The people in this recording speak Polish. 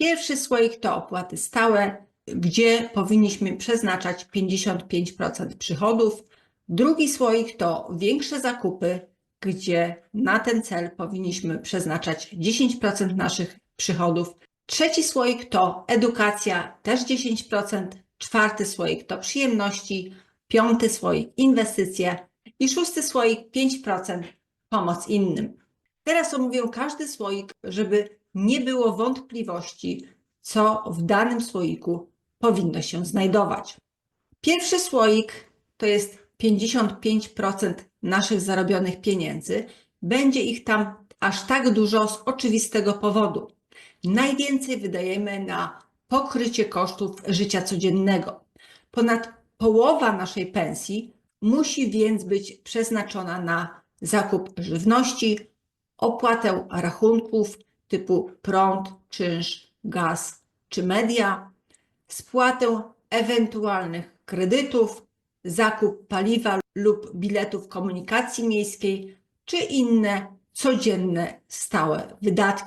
Pierwszy słoik to opłaty stałe, gdzie powinniśmy przeznaczać 55% przychodów. Drugi słoik to większe zakupy, gdzie na ten cel powinniśmy przeznaczać 10% naszych przychodów. Trzeci słoik to edukacja, też 10%. Czwarty słoik to przyjemności. Piąty słoik inwestycje. I szósty słoik 5% pomoc innym. Teraz omówię każdy słoik, żeby nie było wątpliwości, co w danym słoiku powinno się znajdować. Pierwszy słoik to jest 55% naszych zarobionych pieniędzy. Będzie ich tam aż tak dużo z oczywistego powodu. Najwięcej wydajemy na pokrycie kosztów życia codziennego. Ponad połowa naszej pensji musi więc być przeznaczona na zakup żywności, opłatę rachunków typu prąd, czynsz, gaz czy media, spłatę ewentualnych kredytów, zakup paliwa lub biletów komunikacji miejskiej czy inne codzienne stałe wydatki.